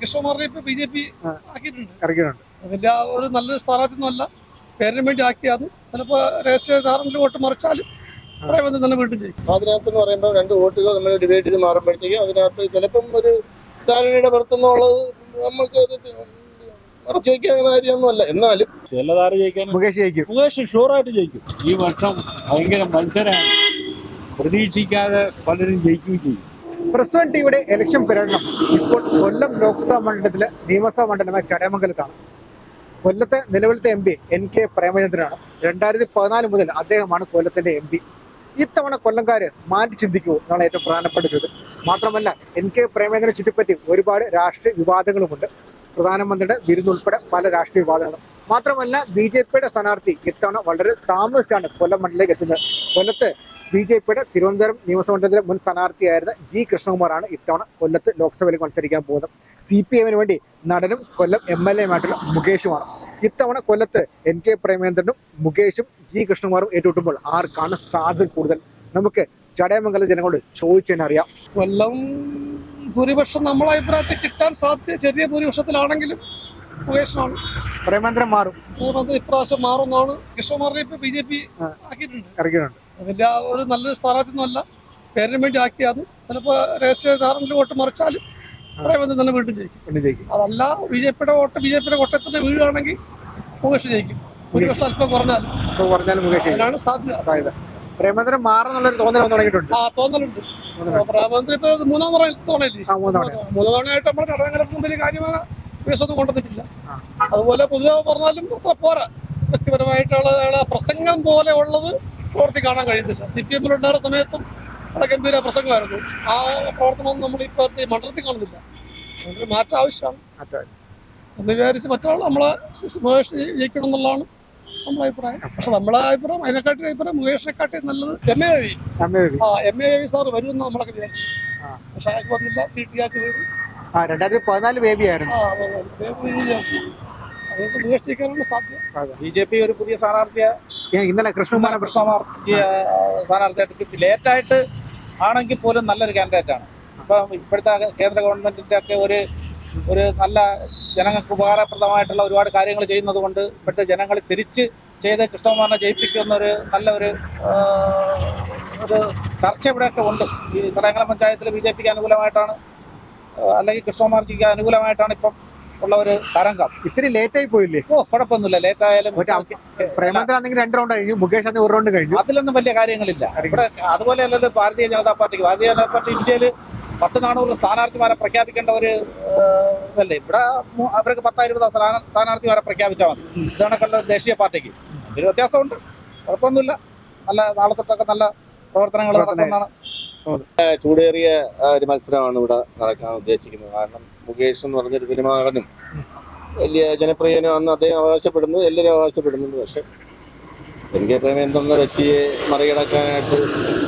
കൃഷ്ണകുമാറിനെ ഇപ്പൊ B J P ആക്കിയിട്ടുണ്ട്. വലിയ ഒരു നല്ലൊരു സ്ഥാനാർത്ഥിയൊന്നുമല്ല. പേരിന് വേണ്ടി ആക്കിയാതും ചിലപ്പോ രഹസ്യ ധാരണയിൽ വോട്ട് മറിച്ചാലും പ്രേമത്തിൽ തന്നെ വീണ്ടും ചെയ്യും അതിനകത്ത് എന്ന് പറയുമ്പോൾ രണ്ട് വോട്ടുകൾ നമ്മൾ ഡിവൈഡ് ചെയ്ത് മാറുമ്പോഴത്തേക്കും അതിനകത്ത് ചിലപ്പം ഒരു ധാരണയുടെ പുറത്തുനിന്നുള്ളത് നമ്മൾക്ക് അത് മറച്ചു വയ്ക്കാവുന്ന കാര്യമൊന്നുമല്ല. എന്നാലും ചെല്ലധാര ജയിക്കാൻ മുകേഷ് ജയിക്കും. മുകേഷ് ഷുവറായിട്ട് ജയിക്കും. ഈ വർഷം ഭയങ്കര മത്സരമാണ് പ്രതീക്ഷിക്കാതെ പലരും ജയിക്കുകയും ചെയ്യും. പ്രസ് വൺ ടിവിയുടെ ഇലക്ഷൻ പര്യടനം ഇപ്പോൾ കൊല്ലം ലോക്സഭാ മണ്ഡലത്തിലെ നിയമസഭാ മണ്ഡലമായ ചടയമംഗലത്താണ്. കൊല്ലത്തെ നിലവിലത്തെ എം പി എൻ കെ പ്രേമചന്ദ്രനാണ്. രണ്ടായിരത്തി പതിനാല് മുതൽ അദ്ദേഹമാണ് കൊല്ലത്തിന്റെ എം പി ഇത്തവണ കൊല്ലംകാര് മാറ്റി ചിന്തിക്കൂ എന്നാണ് ഏറ്റവും പ്രധാനപ്പെട്ട ചോദ്യം. മാത്രമല്ല എൻ കെ പ്രേമേന്ദ്രനെ ചുറ്റിപ്പറ്റി ഒരുപാട് രാഷ്ട്രീയ വിവാദങ്ങളുമുണ്ട്. പ്രധാനമന്ത്രിയുടെ വിരുന്നുൾപ്പെടെ പല രാഷ്ട്രീയ വിവാദങ്ങളും. മാത്രമല്ല ബി ജെ പിയുടെ സ്ഥാനാർത്ഥി ഇത്തവണ വളരെ താമസിച്ചാണ് കൊല്ലം മണ്ഡലത്തിലേക്ക് എത്തുന്നത്. കൊല്ലത്ത് ബി ജെ പിയുടെ തിരുവനന്തപുരം നിയമസഭാ മുൻ സ്ഥാനാർത്ഥിയായിരുന്ന ജി കൃഷ്ണകുമാറാണ് ഇത്തവണ കൊല്ലത്ത് ലോക്സഭയിൽ മത്സരിക്കാൻ പോകുന്നത്. സി പി എമ്മിന് വേണ്ടി നടനും കൊല്ലം എം എൽ എമായിട്ടുള്ള മുകേഷുമാണ്. ഇത്തവണ കൊല്ലത്ത് എൻ കെ പ്രേമേന്ദ്രനും മുകേഷും ജി കൃഷ്ണകുമാറും ഏറ്റുമുട്ടുമ്പോൾ ആർക്കാണ് സാധ്യത കൂടുതൽ? നമുക്ക് ചടയമംഗലം ജനങ്ങളോട് ചോദിച്ചു തന്നെ അറിയാം. കൊല്ലം ഭൂരിപക്ഷം നമ്മളെ അഭിപ്രായത്തിൽ കിട്ടാൻ സാധ്യത ചെറിയ ഭൂരിപക്ഷത്തിലാണെങ്കിലും മുകേഷനാണ്. പ്രേമേന്ദ്രൻ മാറും. അത് ഇപ്രാവശ്യം മാറുന്നതാണ് കൃഷ്ണകുമാറിനെ ഇപ്പൊ ബി ജെ പി ആ. വലിയ ഒരു നല്ലൊരു സ്ഥാനാർത്ഥി ഒന്നുമല്ല പേരിന് വേണ്ടി ആക്കിയാന്ന് ചിലപ്പോ രഹസ്യ ധാരണയിൽ വോട്ട് മറിച്ചാലും പ്രേമത്തിൽ തന്നെ വീണ്ടും ജയിക്കും. അതല്ല ബി ജെ പിയുടെ വോട്ട് ബി ജെ പിയുടെ വോട്ടത്തിന്റെ വീഴുകയാണെങ്കിൽ മുകേഷ് ജയിക്കും. ഒരു വർഷം അല്പം കുറഞ്ഞാലും. ഇപ്പൊ പറഞ്ഞാലും മുകേഷ് അതിനാണ് സാധ്യത. സാധ്യത. പ്രേമേന്ദ്രൻ മാറുന്നുള്ളൊരു തോന്നൽ വന്നു തുടങ്ങിയിട്ടുണ്ട്. ആ തോന്നലുണ്ട്. പ്രധാനമന്ത്രി ഇപ്പൊ മൂന്നാം തവണ തവണയല്ലേ ആ മൂന്ന് തവണ. മൂന്ന് തവണയായിട്ട് നമ്മൾ ഘടകങ്ങൾക്ക് മുമ്പിൽ കാര്യമായ കേസൊന്നും കൊണ്ടുവന്നിട്ടില്ല. അതുപോലെ പൊതുവെ പറഞ്ഞാലും അത്ര പോരാ. വ്യക്തിപരമായിട്ടുള്ള പ്രസംഗം പോലെ ഉള്ളത് പ്രവർത്തി കാണാൻ കഴിയുന്നില്ല. സി പി എമ്മിൽ ഉണ്ടായിരുന്ന സമയത്തും അവിടെ ഗംഭീര പ്രസംഗമായിരുന്നു. ആ പ്രവർത്തനം നമ്മൾ ഇപ്പോൾ മണ്ഡലത്തിൽ കാണുന്നില്ല. അതൊരു മാറ്റം ആവശ്യമാണ്. എന്ന് വിചാരിച്ച് മറ്റൊരാൾ നമ്മളെ മഹേഷ് ജയിക്കണം എന്നുള്ളതാണ് നമ്മളെ അഭിപ്രായം. പക്ഷെ നമ്മളെ അഭിപ്രായം അതിനെക്കാട്ടി അഭിപ്രായം മുകേഷിനെക്കാട്ടി നല്ലത് എം എ വി ആ എം എ വി സാർ വരുമെന്ന് നമ്മളൊക്കെ വിചാരിച്ചു. പക്ഷെ അയാൾക്ക് വന്നില്ല. ടി ആക്കി വീണു. ആ രണ്ടായിരത്തി പതിനാല് ബേബി ആയിരുന്നു വിചാരിച്ചു. അതുകൊണ്ട് മുകേഷ് സാധ്യത. ബി ജെ പി ഒരു പുതിയ സ്ഥാനാർത്ഥിയെ ഇന്നലെ കൃഷ്ണകുമാര കൃഷ്ണകുമാർ സ്ഥാനാർത്ഥിയായിട്ട് ലേറ്റായിട്ട് ആണെങ്കിൽ പോലും നല്ലൊരു കാൻഡിഡേറ്റ് ആണ്. ഇപ്പം ഇപ്പോഴത്തെ കേന്ദ്ര ഗവൺമെന്റിന്റെ ഒക്കെ ഒരു ഒരു നല്ല ജനങ്ങൾക്ക് ഉപകാരപ്രദമായിട്ടുള്ള ഒരുപാട് കാര്യങ്ങൾ ചെയ്യുന്നത് കൊണ്ട് ഇപ്പോഴത്തെ ജനങ്ങൾ തിരിച്ച് ചെയ്ത് കൃഷ്ണകുമാറിനെ ജയിപ്പിക്കുന്ന ഒരു നല്ലൊരു ആ, ഒരു ചർച്ച ഇവിടെയൊക്കെ ഉണ്ട്. ഈ ചടയങ്കലം പഞ്ചായത്തിൽ ബി ജെ പിക്ക് അനുകൂലമായിട്ടാണ് അല്ലെങ്കിൽ കൃഷ്ണകുമാർജിക്ക് അനുകൂലമായിട്ടാണ് ഇപ്പം ഉള്ള ഒരു തരംഗം. ഇത്തിരി ലേറ്റ് ആയി പോയില്ലേ? ഓ കുഴപ്പമൊന്നുമില്ല. ലേറ്റ് ആയാലും പ്രേമേന്ദ്രൻ ആണെങ്കിൽ രണ്ട് റൗണ്ട് കഴിഞ്ഞു മുകേഷ് ആണെങ്കിൽ ഒരു റൗണ്ട് കഴിഞ്ഞു. അതിലൊന്നും വലിയ കാര്യങ്ങളില്ല. ഇവിടെ അതുപോലെ അല്ലല്ലോ ഭാരതീയ ജനതാ പാർട്ടിക്ക്. ഭാരതീയ ജനതാ പാർട്ടി ഇന്ത്യയിൽ പത്ത് നാനൂറ് സ്ഥാനാർത്ഥിമാരെ പ്രഖ്യാപിക്കേണ്ട ഒരു ഇതല്ലേ ഇവിടെ അവർക്ക് പത്താ ഇരുപത് സ്ഥാന- സ്ഥാനാർത്ഥിമാരെ പ്രഖ്യാപിച്ചാൽ മതി. ഇതാണൊക്കെ ദേശീയ പാർട്ടിക്ക്. ഒരു വ്യത്യാസമുണ്ട്. കുഴപ്പമൊന്നുമില്ല. നല്ല നാളെ തൊട്ടൊക്കെ നല്ല പ്രവർത്തനങ്ങൾ. നടക്കുന്നതാണ്. ചൂടേറിയ ഒരു മത്സരമാണ് ഇവിടെ നടക്കാൻ ഉദ്ദേശിക്കുന്നത്. കാരണം മുകേഷ് എന്ന് പറഞ്ഞൊരു സിനിമ നടനും വലിയ ജനപ്രിയനും അന്ന് അദ്ദേഹം അവകാശപ്പെടുന്നത് എല്ലാവരും അവകാശപ്പെടുന്നുണ്ട്. പക്ഷെ എൻ കെ എന്ന വ്യക്തിയെ മറികടക്കാനായിട്ട്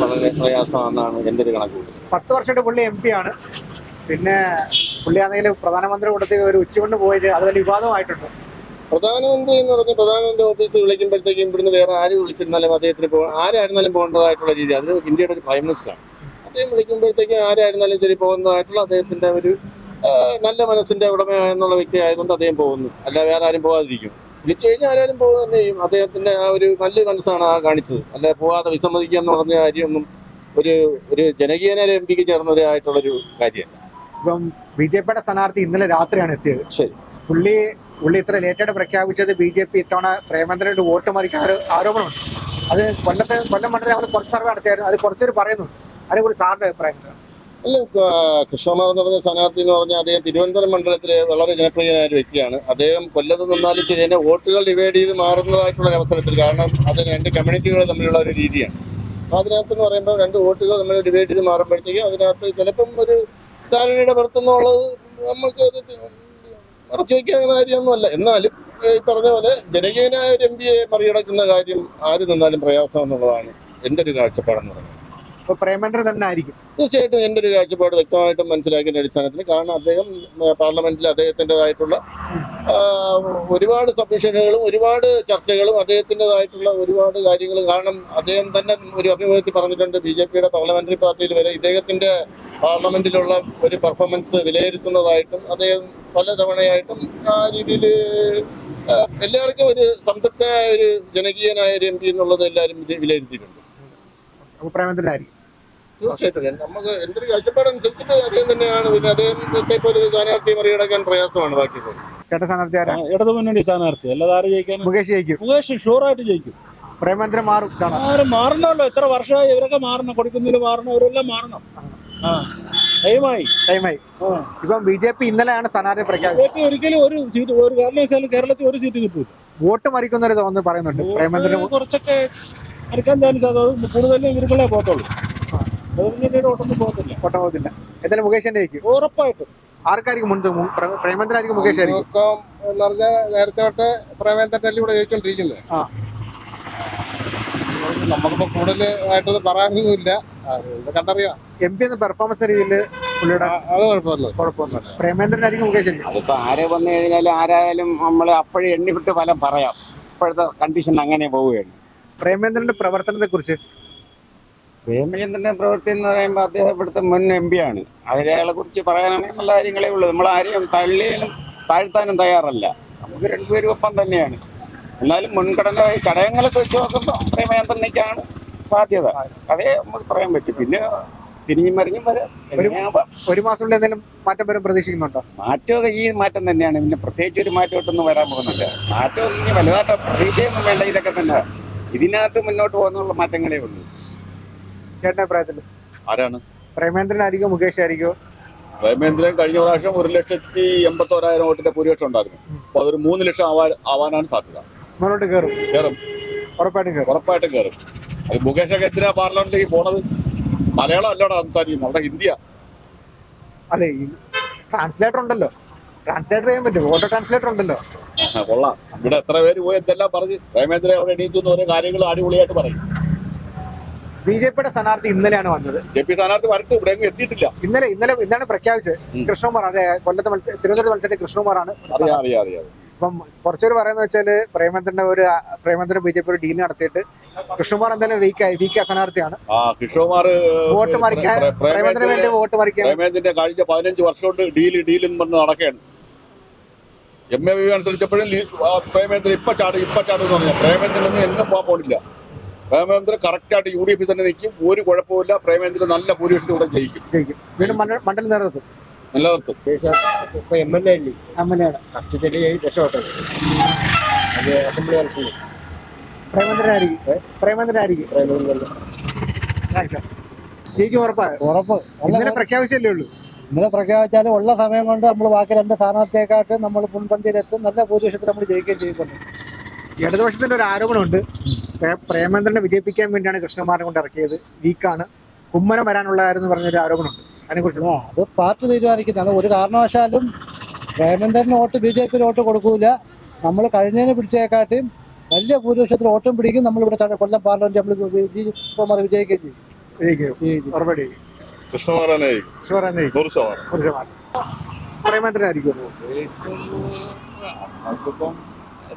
വളരെ പ്രയാസമാണെന്നാണ് എന്റെ ഒരു കണക്ക്. പത്ത് വർഷമായിട്ട് പുള്ളി എം പി ആണ്. പിന്നെ പുള്ളിയാണെങ്കിൽ പ്രധാനമന്ത്രി കൊടുത്ത് ഒരു ഉച്ചകൊണ്ട് പോയത് അത് വലിയ വിവാദമായിട്ടുണ്ട്. പ്രധാനമന്ത്രി എന്ന് പറഞ്ഞ പ്രധാനമന്ത്രി ഓഫീസ് വിളിക്കുമ്പോഴത്തേക്കും ഇവിടുന്ന് വേറെ ആര് വിളിച്ചിരുന്നാലും അദ്ദേഹത്തിന് പോ ആരായിരുന്നാലും പോകേണ്ടതായിട്ടുള്ള രീതി. അത് ഇന്ത്യയുടെ ഒരു പ്രൈം മിനിസ്റ്ററാണ്. അദ്ദേഹം വിളിക്കുമ്പോഴത്തേക്കും ആരായിരുന്നാലും ശരി പോകുന്നതായിട്ടുള്ള അദ്ദേഹത്തിന്റെ ഒരു നല്ല മനസ്സിന്റെ ഉടമ എന്നുള്ള വ്യക്തി ആയതുകൊണ്ട് അദ്ദേഹം പോകുന്നു. അല്ല വേറെ ആരും പോകാതിരിക്കും. വിളിച്ചു കഴിഞ്ഞാൽ ആരാലും പോകുക തന്നെ ചെയ്യും. അദ്ദേഹത്തിന്റെ ആ ഒരു നല്ല മനസ്സാണ് ആ കാണിച്ചത്. അല്ല പോവാതെ വിസമ്മതിക്കുക എന്ന് പറഞ്ഞ കാര്യമൊന്നും ഒരു ഒരു ജനകീയനെ എം പിക്ക് ചേർന്നതായിട്ടുള്ളൊരു കാര്യമല്ല. ഇപ്പം ബി ജെ പിയുടെ സ്ഥാനാർത്ഥി ഇന്നലെ രാത്രിയാണ് എത്തിയത്. ശരി. പുള്ളി പുള്ളി ഇത്ര ലേറ്റായിട്ട് പ്രഖ്യാപിച്ചത് ബി ജെ പി ഇത്തവണ പ്രേമേന്ദ്രന്റെ വോട്ട് മറിക്കാൻ ഒരു ആരോപണമുണ്ട്. അത് കൊല്ലത്തെ കൊല്ലം മണ്ഡലം നമ്മൾ കുറച്ച് സർവേ നടത്തിയായിരുന്നു. അത് കുറച്ചൊരു പറയുന്നുണ്ട്. അതിനെക്കുറിച്ച് സാറിന്റെ അഭിപ്രായം? അല്ല കൃഷ്ണകുമാർ എന്ന് പറഞ്ഞ സ്ഥാനാർത്ഥി എന്ന് പറഞ്ഞാൽ അദ്ദേഹം തിരുവനന്തപുരം മണ്ഡലത്തിലെ വളരെ ജനപ്രിയനായ ഒരു വ്യക്തിയാണ്. അദ്ദേഹം കൊല്ലത്ത് നിന്നാലും ശരി വോട്ടുകൾ ഡിവൈഡ് ചെയ്ത് മാറുന്നതായിട്ടുള്ള അവസരത്തിൽ കാരണം അത് രണ്ട് കമ്മ്യൂണിറ്റികൾ തമ്മിലുള്ള ഒരു രീതിയാണ്. അപ്പോൾ അതിനകത്ത് എന്ന് പറയുമ്പോൾ രണ്ട് വോട്ടുകൾ നമ്മൾ ഡിവൈഡ് ചെയ്ത് മാറുമ്പോഴത്തേക്കും അതിനകത്ത് ചിലപ്പം ഒരു ധാരണയുടെ പുറത്തുനിന്നുള്ളത് നമ്മൾക്ക് അത് മറച്ചു വയ്ക്കാവുന്ന കാര്യമൊന്നുമല്ല. എന്നാലും ഈ പറഞ്ഞ പോലെ ജനകീയനായ ഒരു എം പിയെ മറികടക്കുന്ന കാര്യം ആര് നിന്നാലും പ്രയാസം എന്നുള്ളതാണ് എന്റെ ഒരു കാഴ്ചപ്പാടെന്ന് പറയുന്നത്. ഇപ്പൊ പ്രേമേന്ദ്രൻ തന്നെ ആയിരിക്കും. തീർച്ചയായിട്ടും എന്റെ ഒരു കാഴ്ചപ്പാട് വ്യക്തമായിട്ടും മനസ്സിലാക്കിയ അടിസ്ഥാനത്തിൽ കാരണം അദ്ദേഹം പാർലമെന്റിൽ അദ്ദേഹത്തിന്റെതായിട്ടുള്ള ഒരുപാട് സബ്മിഷനുകളും ഒരുപാട് ചർച്ചകളും അദ്ദേഹത്തിന്റെതായിട്ടുള്ള ഒരുപാട് കാര്യങ്ങളും കാരണം അദ്ദേഹം തന്നെ ഒരു അഭിമുഖത്തിൽ പറഞ്ഞിട്ടുണ്ട് ബി ജെ പിയുടെ പാർലമെന്ററി പാർട്ടിയിൽ വരെ ഇദ്ദേഹത്തിന്റെ പാർലമെന്റിലുള്ള ഒരു പെർഫോമൻസ് വിലയിരുത്തുന്നതായിട്ടും അദ്ദേഹം പല തവണയായിട്ടും ആ രീതിയിൽ എല്ലാവർക്കും ഒരു സംതൃപ്തനായ ഒരു ജനകീയനായ ഒരു എം പി എന്നുള്ളത് എല്ലാവരും വിലയിരുത്തിയിട്ടുണ്ട്. പ്രേമേന്ദ്രനായിരിക്കും തീർച്ചയായിട്ടും. നമുക്ക് എന്റെ ഒരു കാഴ്ചപ്പാടനുസരിച്ചിട്ട് അദ്ദേഹം തന്നെയാണ്. പിന്നെ അദ്ദേഹത്തെ പോലെ ഒരു സ്ഥാനാർത്ഥിയെ മറികടക്കാൻ പ്രയാസമാണ് ബാക്കിയുള്ളത്. ചേട്ടൻ സ്ഥാനാർത്ഥി ആരാ? ഇടതു മുന്നണി സ്ഥാനാർത്ഥി. അല്ലാതെ ആര് ജയിക്കാൻ? മുകേഷ് ജയിക്കും. മുകേഷ് ഷുവറായിട്ട് ജയിക്കും. പ്രേമേന്ദ്രൻ മാറും ആരും മാറണമല്ലോ? എത്ര വർഷമായി ഇവരൊക്കെ മാറണം. കൊടുക്കുന്നതിൽ മാറണം. അവരെല്ലാം മാറണം. ആ. ടൈമായി. ടൈമായി. ആ. ഇപ്പം ബി ജെ പി ഇന്നലെയാണ് സ്ഥാനാർത്ഥി പ്രഖ്യാപിച്ചത് ഒരിക്കലും ഒരു സീറ്റ് ഒരു കാരണവശാലും കേരളത്തിൽ ഒരു സീറ്റ് കിട്ടൂല. വോട്ട് മറിക്കുന്നവരെ തോന്നുന്നു പറയുന്നുണ്ട് പ്രേമേന്ദ്രൻ കുറച്ചൊക്കെ മറിക്കാൻ ചാൻസ് അത് കൂടുതലും ഇവർക്കുള്ളേ പോകത്തുള്ളൂ. വോട്ടൊന്നും പോകത്തില്ല വോട്ട് പോകത്തില്ല എന്തായാലും മുകേഷിന്റെ ജയിക്കും ഉറപ്പായിട്ടും. ആർക്കായിരിക്കും മുൻതൂ പ്രേമേന്ദ്രനായിരിക്കും മുകേഷ് ആയിരിക്കും എന്ന് പറഞ്ഞാൽ നേരത്തെ തൊട്ട് പ്രേമേന്ദ്രന്റെ ഇവിടെ ചോദിച്ചോണ്ടിരിക്കുന്നത് ആ. നമുക്കിപ്പോ കൂടുതൽ ആയിട്ടൊന്നും പറയാനൊന്നുമില്ല. കണ്ടറിയാം എം പി എന്ന പെർഫോമൻസ് രീതിയിൽ പുള്ളിയുടെ അത് കുഴപ്പമില്ല. കുഴപ്പമൊന്നുമില്ല. പ്രേമേന്ദ്രനായിരിക്കും മുകേഷ് അതിപ്പോ ആരെ വന്നു കഴിഞ്ഞാലും ആരായാലും നമ്മൾ അപ്പോഴേ എണ്ണിവിട്ട് ഫലം പറയാം. ഇപ്പോഴത്തെ കണ്ടീഷൻ അങ്ങനെ പോവുകയാണ്. പ്രേമേന്ദ്രന്റെ പ്രവർത്തനത്തെ കുറിച്ച് പ്രേമചന്ദ്രന്റെ പ്രവൃത്തി എന്ന് പറയുമ്പോൾ അദ്ദേഹം ഇവിടുത്തെ മുൻ എം പി ആണ്. അതിനെ കുറിച്ച് പറയാനാണെങ്കിൽ നല്ല കാര്യങ്ങളേ ഉള്ളൂ. നമ്മൾ ആരെയും തള്ളിയാലും താഴ്ത്താനും തയ്യാറല്ല. നമുക്ക് രണ്ടുപേരും ഒപ്പം തന്നെയാണ്. എന്നാലും മുൻഗണന ഘടകങ്ങളൊക്കെ വെച്ച് നോക്കുമ്പോൾ പ്രേമചന്ദ്രനേക്കാണ് സാധ്യത. അതേ നമുക്ക് പറയാൻ പറ്റും. പിന്നെ തിരിഞ്ഞും മറിഞ്ഞും വരാം. ഒരു മാസത്തിൽ എന്തെങ്കിലും മാറ്റം വരും പ്രതീക്ഷിക്കുന്നുണ്ടോ? മാറ്റമൊക്കെ ഈ മാറ്റം തന്നെയാണ്. പിന്നെ പ്രത്യേകിച്ച് ഒരു മാറ്റമൊട്ടൊന്നും വരാൻ പോകുന്നില്ല. മാറ്റം ഇനി വലുതായിട്ട് പ്രതീക്ഷയൊന്നും വേണ്ട. ഇതൊക്കെ തന്നെ. ഇതിനകത്ത് മുന്നോട്ട് പോകുന്നുള്ള മാറ്റങ്ങളേ ഉള്ളൂ. ചേട്ടന്റെ അഭിപ്രായത്തിൽ? ആരാണ്? പ്രേമേന്ദ്രനായിരിക്കും മുകേഷ് ആയിരിക്കും പ്രേമേന്ദ്രൻ കഴിഞ്ഞ പ്രാവശ്യം ഒരു ലക്ഷത്തി എൺപത്തോരായിരം വോട്ടിന്റെ ഭൂരിപക്ഷം ഉണ്ടായിരുന്നു. അപ്പൊ അതൊരു മൂന്ന് ലക്ഷം ആവാൻ ആവാനാണ് സാധ്യത. മുന്നോട്ട് കയറും കയറും ഉറപ്പായിട്ടും കയറും ഉറപ്പായിട്ടും കയറും അത് മുകേഷൊക്കെ എന്തിനാ പാർലമെന്റിലേക്ക് പോണത്? മലയാളം അല്ലടാ സംസാരിക്കുന്നത്. അവിടെ ഹിന്ദിയാ അതെ ട്രാൻസ്ലേറ്റർ ഉണ്ടല്ലോ. ട്രാൻസ്ലേറ്റർ ചെയ്യാൻ പറ്റും. ഓട്ടോ ട്രാൻസ്ലേറ്റർ ഉണ്ടല്ലോ. കൊള്ളാം. ഇവിടെ എത്ര പേര് പോയി എന്തെല്ലാം പറഞ്ഞ് പ്രേമേന്ദ്രൻ അവിടെ എണീറ്റുന്ന ഓരോ കാര്യങ്ങൾ അടിപൊളിയായിട്ട് പറയും. ബി ജെ പിയുടെ സ്ഥാനാർത്ഥി ഇന്നലെയാണ് വന്നത്. ജെ പി സ്ഥാനാർത്ഥി വരട്ടെ ഇവിടെ എത്തിയിട്ടില്ല. ഇന്നലെ ഇന്നലെ ഇന്നാണ് പ്രഖ്യാപിച്ചത്. കൃഷ്ണകുമാർ കൊല്ലത്തെ മത്സര തിരുവനന്തപുരം മത്സരത്തിൽ കൃഷ്ണകുമാറാണ് അപ്പം കുറച്ചൊരു കുറച്ചുപേർ പറയുന്നത് വെച്ചാൽ പ്രേമേന്ദ്രന്റെ ഒരു പ്രേമേന്ദ്രൻ ബി ജെ പി ഒരു ഡീൽ നടത്തിയിട്ട് കൃഷ്ണകുമാർ എന്തായാലും വീക്ക് വീക്ക് സ്ഥാനാർത്ഥിയാണ്. ആ കിഷോമാർ വോട്ട് മറിക്കാൻ പ്രേമേന്ദ്രന് വേണ്ടി വോട്ട് മറിക്കാൻ. പ്രേമേന്ദ്രന്റെ കഴിഞ്ഞ പതിനഞ്ച് വർഷം കൊണ്ട് ഡീൽ ഡീൽ എന്ന് പറഞ്ഞ് നടക്കുകയാണ്. എം എ വി അനുസരിച്ചപ്പോഴും പ്രേമേന്ദ്രൻ ഇപ്പൊ ചാടും ഇപ്പൊ ചാടും എന്ന് ഒന്നും പ്രേമേന്ദ്രൻ എന്നും പോകാൻ പോണില്ല. പ്രേമേന്ദ്രൻ കറക്റ്റ് ആയിട്ട് യു ഡി എഫിൽ തന്നെ നിൽക്കും. ഒരു കുഴപ്പമില്ല പ്രേമേന്ദ്രൻ നല്ല ഭൂരിപക്ഷത്തോടെ ജയിക്കും. ജയിക്കും. വീണ്ടും മണ്ഡലം നേതൃത്വം നിലനിർത്തും. ഇപ്പൊ എം എൽ എ അല്ലേ? എം എൽ എ ആണ്. കഷ്ടത്തിൽ രക്ഷപ്പെട്ടത്. അത് അസംബ്ലി ഇലക്ഷനിൽ പ്രേമേന്ദ്രനായിരിക്കും പ്രേമേന്ദ്രനായിരിക്കും പ്രേമേന്ദ്രൻ Thanks, sir. ജയിക്കും ഉറപ്പാണ് ഉറപ്പ്. ഇന്നലെ പ്രഖ്യാപിച്ചല്ലേ ഉള്ളൂ. ഇന്നലെ പ്രഖ്യാപിച്ചാലും ഉള്ള സമയം കൊണ്ട് നമ്മൾ ബാക്കി രണ്ട് സ്ഥാനാർത്ഥിയെക്കാട്ട് നമ്മൾ മുൻപന്തിയിലെത്തും. നല്ല ഭൂരിപക്ഷത്തിൽ നമ്മൾ ജയിക്കുകയും ചെയ്യുന്നുണ്ട് ഇടതുപക്ഷത്തിന്റെ ഒരു ആരോപണമുണ്ട്. പ്രേമേന്ദ്രനെ വിജയിപ്പിക്കാൻ വേണ്ടിയാണ് കൃഷ്ണകുമാരനെ കൊണ്ട് ഇറക്കിയത്. വീക്കാണ്. കുമ്മനം വരാനുള്ളതായിരുന്നു പറഞ്ഞൊരു ആരോപണമുണ്ട്. അതിനെക്കുറിച്ച് അത് പാർട്ടി തീരുമാനിക്കുന്നതാണ്. ഒരു കാരണവശാലും പ്രേമേന്ദ്രന് വോട്ട് ബി ജെ പിയിൽ വോട്ട് കൊടുക്കൂല. നമ്മൾ കഴിഞ്ഞതിനെ പിടിച്ചേക്കാട്ടിയും വലിയ ഭൂരിപക്ഷത്തിൽ ഓട്ടം പിടിക്കും. നമ്മളിവിടെ കൊല്ലം പാർലമെന്റ് നമ്മൾ കൃഷ്ണകുമാർ വിജയിക്കുകയും ചെയ്യും.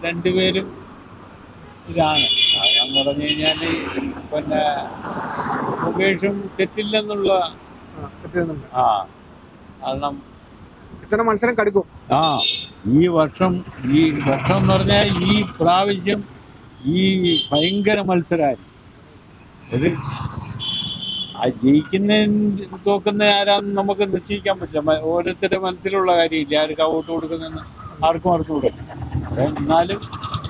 രണ്ടുപേരും ഇതാണ്. അതെന്ന് പറഞ്ഞു കഴിഞ്ഞാൽ പിന്നെ മുകേഷും തെറ്റില്ലെന്നുള്ള ആ, കാരണം ഇത്തരം മത്സരം കടുക്കും. ആ ഈ വർഷം ഈ വർഷം എന്ന് പറഞ്ഞാൽ ഈ പ്രാവശ്യം ഈ ഭയങ്കര ഇത് ആ ജയിക്കുന്ന തോക്കുന്ന ആരാന്ന് നമുക്ക് നിശ്ചയിക്കാൻ പറ്റില്ല. ഓരോരുത്തരുടെ മനസ്സിലുള്ള കാര്യമില്ല. ആർക്ക് വോട്ട് കൊടുക്കുന്നതെന്ന് ആർക്കും ആർക്കും കൊടുക്കും എന്നാലും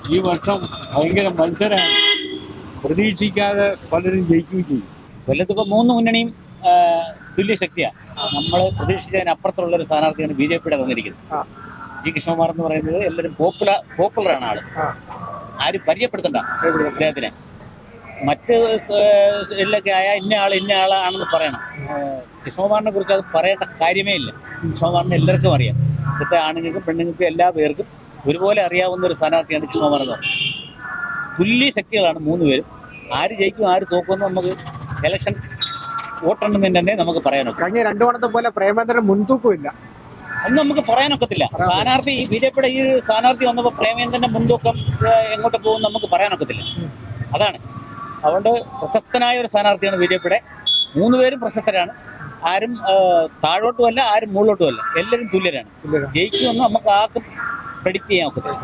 ഈ വർഷം ഭയങ്കര മത്സരമാണ് പ്രതീക്ഷിക്കാതെ പലരും ജയിക്കുകയും ചെയ്യും. കൊല്ലത്തിപ്പോൾ മൂന്ന് മുന്നണിയും തുല്യ ശക്തിയാണ് നമ്മൾ പ്രതീക്ഷിച്ചതിന് അപ്പുറത്തുള്ള ഒരു സ്ഥാനാർത്ഥിയാണ് ബി ജെ പിയുടെ വന്നിരിക്കുന്നത്. ജി കൃഷ്ണകുമാർ എന്ന് പറയുന്നത് എല്ലാവരും പോപ്പുലർ പോപ്പുലറാണ് ആൾ. ആരും പരിചയപ്പെടുത്തണ്ട അദ്ദേഹത്തിനെ. മറ്റ് എല്ലൊക്കെ ആയ ഇന്ന ആൾ ഇന്ന ആളാണെന്ന് പറയണം. കൃഷ്ണകുമാറിനെ കുറിച്ച് അത് പറയേണ്ട കാര്യമേ ഇല്ല. കൃഷ്ണകുമാറിനെ എല്ലാവർക്കും അറിയാം. ഇപ്പോഴത്തെ ആണുങ്ങൾക്കും പെണ്ണുങ്ങൾക്കും എല്ലാ പേർക്കും ഒരുപോലെ അറിയാവുന്ന ഒരു സ്ഥാനാർത്ഥിയാണ് കൃഷ്ണകുമാർ എന്ന് പറയുന്നത്. തുല്യ ശക്തികളാണ് മൂന്ന് പേരും. ആര് ജയിക്കും ആര് തോക്കുമെന്ന് നമുക്ക് ഇലക്ഷൻ വോട്ടെണ്ണുന്നതിന് തന്നെ നമുക്ക് പറയാനൊക്കെ. കഴിഞ്ഞ രണ്ടു തവണത്തെ പോലെ പ്രേമേന്ദ്രൻ മുൻതൂക്കമില്ല ഒന്നും നമുക്ക് പറയാനൊക്കത്തില്ല. സ്ഥാനാർത്ഥി ബി ജെ പിയുടെ ഈ സ്ഥാനാർത്ഥി വന്നപ്പോൾ പ്രേമേന്ദ്രന്റെ മുൻതൂക്കം എങ്ങോട്ട് പോകും നമുക്ക് പറയാനൊക്കത്തില്ല. അതാണ്. അതുകൊണ്ട് പ്രശസ്തനായ ഒരു സ്ഥാനാർത്ഥിയാണ് ബി ജെ പിയുടെ. മൂന്ന് പേരും പ്രശസ്തരാണ്. ആരും താഴോട്ടുമല്ല ആരും മുകളിലോട്ടുമല്ല. എല്ലാവരും തുല്യരാണ്. ജയിക്കുമെന്ന് നമുക്ക് ആർക്കും പ്രഡിക്റ്റ് ചെയ്യാൻ ഒക്കത്തില്ല.